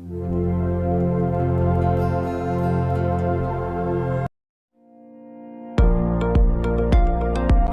you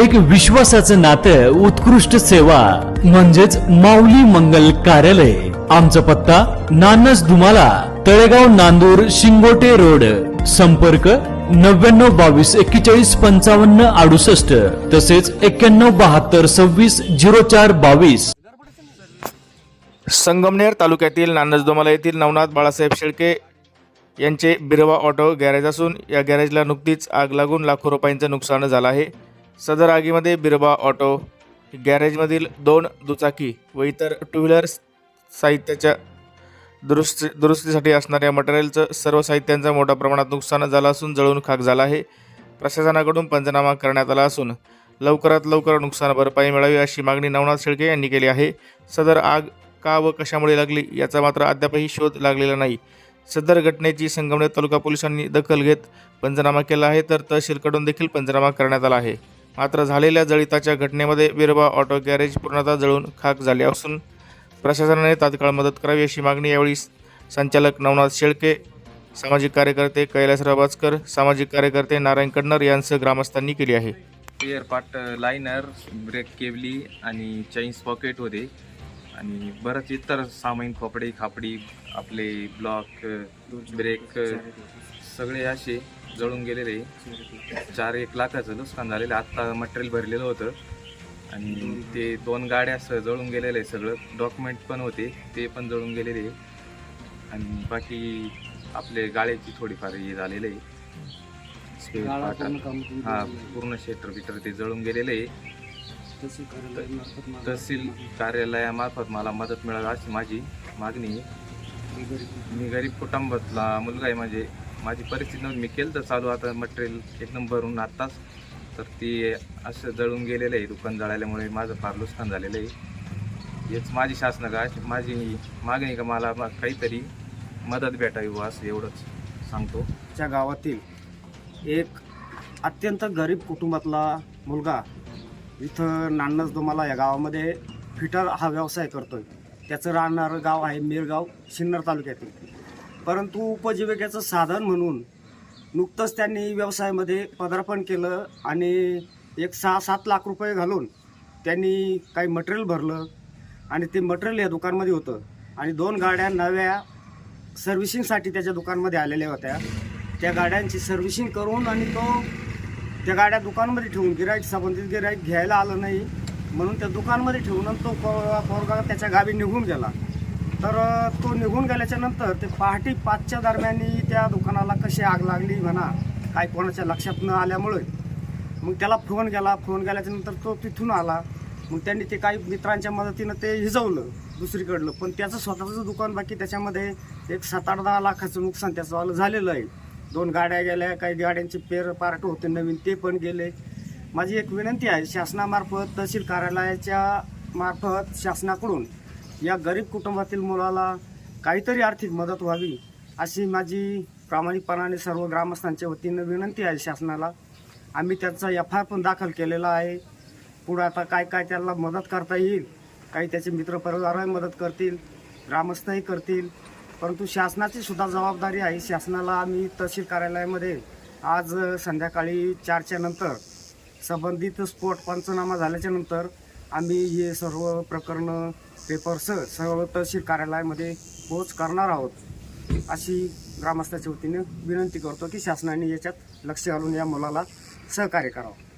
एक विश्वासाचं नातं उत्कृष्ट सेवा म्हणजेच माऊली मंगल कार्यालय. आमचा पत्ता नानस दुमाला तळेगाव नांदूर शिंगोटे रोड. संपर्क नव्याण्णव बावीस एक्केचाळीस पंचावन्न अडुसष्ट. तसेच एक्क्याण्णव बहात्तर सव्वीस झिरो चार बावीस. संगमनेर तालुक्यातील नानसदोमाला येथील नवनाथ बाळासाहेब शेळके यांचे बिरवा ऑटो गॅरेज असून या गॅरेजला नुकतीच आग लागून लाखो रुपयांचं नुकसान झालं आहे. सदर आगीमध्ये बिरबा ऑटो गॅरेजमधील दोन दुचाकी व इतर टू व्हीलर साहित्याच्या दुरुस्ती दुरुस्तीसाठी असणाऱ्या मटेरियलचं सर्व साहित्यांचं मोठ्या प्रमाणात नुकसान झालं असून जळून खाक झाला आहे. प्रशासनाकडून पंचनामा करण्यात आला असून लवकरात लवकर नुकसान भरपाई मिळावी अशी मागणी नवनाथ शेळके यांनी केली आहे. सदर आग का व कशामुळे लागली याचा मात्र अद्यापही शोध लागलेला नाही. सदर घटनेची संगमनेर तालुका पोलिसांनी दखल घेत पंचनामा केला आहे तर तहसीलकडून देखील पंचनामा करण्यात आला आहे. मात्र झालेल्या जळिताच्या घटनेमध्ये बिरबा ऑटो गॅरेज पूर्णतः जळून खाक झाले असून प्रशासनाने तात्काळ मदत करावी अशी मागणी यावेळी संचालक नवनाथ शेळके सामाजिक कार्यकर्ते कैलासराव बाजकर सामाजिक कार्यकर्ते नारायण कडनर यांसह ग्रामस्थांनी केली आहे. स्पेअर पार्ट लायनर ब्रेक केबली आणि चैन्स पॉकेट होते. आणि बरंच इतर सामाईन कपडे खापडी आपले ब्लॉक ब्रेक uh, सगळे असे जळून गेलेले. चार एक लाखाचं नुकसान झालेलं. आत्ता मटेरियल भरलेलं होतं. आणि ते दोन गाड्या असं जळून गेलेले सगळं. डॉक्युमेंट पण होते. ते पण जळून गेलेले. आणि बाकी आपले गाड्याची थोडीफार हे झालेलं आहे. हा पूर्ण शेटर बिटर ते जळून गेलेले आहे. तहसील कार्यालयामार्फत मला मदत मिळावी अशी माझी मागणी आहे. मी गरीब कुटुंबातला मुलगा आहे म्हणजे माझी परिस्थिती नव्हती. मी केलं तर चालू आता मटेरियल एकदम भरून आत्ताच. तर ती असं जळून गेलेलं आहे दुकान जळाल्यामुळे माझं फार नुकसान झालेलं आहे. हेच माझी शासना का माझी मागणी का मला काहीतरी मदत भेटावी वास असं एवढंच सांगतो. च्या गावातील एक अत्यंत गरीब कुटुंबातला मुलगा इथं नान्नज तुम्हाला या गावामध्ये फिटर हा व्यवसाय करतोय. त्याचं राहणारं गाव आहे मिरगाव सिन्नर तालुक्यातील. परंतु उपजीविकेचं साधन म्हणून नुकतंच त्यांनी व्यवसायामध्ये पदार्पण केलं आणि एक सहा सात लाख रुपये घालून त्यांनी काही मटेरियल भरलं आणि ते मटेरियल या दुकानमध्ये होतं. आणि दोन गाड्या नव्या सर्व्हिसिंगसाठी त्याच्या दुकानमध्ये आलेल्या होत्या. त्या गाड्यांची सर्व्हिसिंग करून आणि तो त्या गाड्या दुकानमध्ये ठेवून गिराईक संबंधित गिराईक घ्यायला आलं नाही म्हणून त्या दुकानमध्ये ठेवून आणि तो पोरगा त्याच्या गावी निघून गेला. तर तो निघून गेल्याच्यानंतर ते पहाटे पाचच्या दरम्यानी त्या दुकानाला कशी आग लागली म्हणा काय कोणाच्या लक्षात न आल्यामुळे. मग त्याला फोन गेला फोन गेल्याच्यानंतर तो तिथून आला. मग त्यांनी ते काही मित्रांच्या मदतीनं ते हिजवलं दुसरीकडलं. पण त्याचं स्वतःचं दुकान बाकी त्याच्यामध्ये एक सात आठ दहा लाखाचं नुकसान त्याचं वालं झालेलं आहे. दोन गाड्या गेल्या काही गाड्यांचे पेर पार्ट होते नवीन ते पण गेले. माझी एक विनंती आहे शासनामार्फत तहसील कार्यालयाच्या मार्फत शासनाकडून या गरीब कुटुंबातील मुलाला काहीतरी आर्थिक मदत व्हावी अशी माझी प्रामाणिकपणाने सर्व ग्रामस्थांच्या वतीनं विनंती आहे शासनाला. आम्ही त्याचा एफ आय पण दाखल केलेला आहे. पुढं आता काय काय त्याला मदत करता येईल काही त्याचे मित्रपरिवारही मदत करतील ग्रामस्थही करतील. परंतु शासनाची सुद्धा जबाबदारी आहे. शासनाला आम्ही तहसील कार्यालयामध्ये आज संध्याकाळी चारच्या नंतर संबंधित स्फोट पंचनामा झाल्याच्यानंतर आम्ही हे सर्व प्रकरणं पेपरसह सर्व तहसील कार्यालयामध्ये पोच करणार आहोत. अशी ग्रामस्थाच्या वतीने विनंती करतो की शासनाने याच्यात लक्ष घालून या मुलाला सहकार्य करावं.